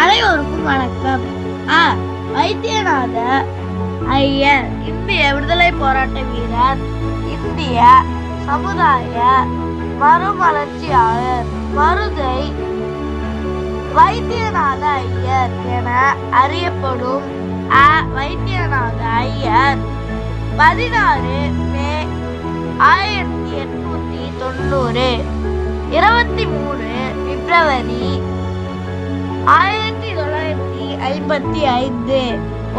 அனைவருக்கும் வணக்கம். ஆ வைத்தியநாத ஐயர் இந்திய விடுதலை போராட்ட வீரர் இந்திய சமுதாய மறுமலர்ச்சியாளர் மருதை வைத்தியநாத ஐயர் என அறியப்படும் அ வைத்தியநாத ஐயர். பதினாறு மே ஆயிரத்தி எட்நூத்தி தொண்ணூறு இருபத்தி மூணு பிப்ரவரி ஆயிரத்தி ஐம்பத்தி ஐந்து.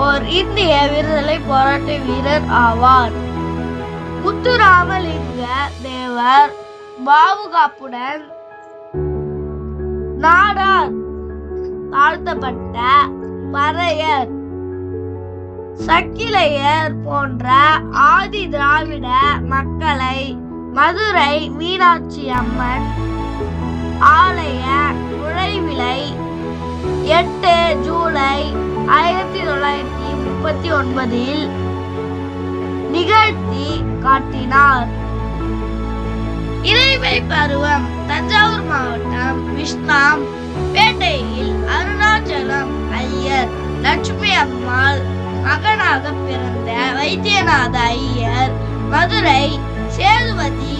ஓர் இந்திய விடுதலை போராட்ட வீரர் ஆவார். முத்துராமலிங்க தேவர் பாவுகாப்புடன் நாடார் தாழ்த்தப்பட்ட பறையர் சக்கிலையர் போன்ற ஆதி திராவிட மக்களை மதுரை மீனாட்சி அம்மன் ஆலய நுழைவிலை ஆயிரத்தி தொள்ளாயிரத்தி முப்பத்தி ஒன்பதில் நிகழ்த்தி காட்டினார். இறைமை பருவம் தஞ்சாவூர் மாவட்டம் விஷ்ணாம் பேட்டையில் அருணாச்சலம் ஐயர் லட்சுமி அம்மாள் மகனாக பிறந்த வைத்தியநாத ஐயர் மதுரை சேதுபதி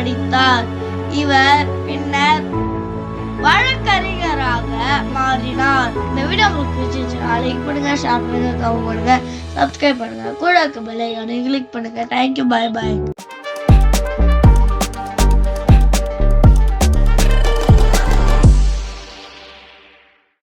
படித்தார். இவர் பின்னர் வழக்கறிஞராக மாறினார். இந்த வீடியோ உங்களுக்கு பிடிச்சிருச்சுன்னா லைக் பண்ணுங்க ஷேர் பண்ணுங்க கமெண்ட் பண்ணுங்க சப்ஸ்கிரைப் பண்ணுங்க. கூட இருக்க பிள்ளைகளை கிளிக் பண்ணுங்க. தேங்க்யூ பாய் பாய்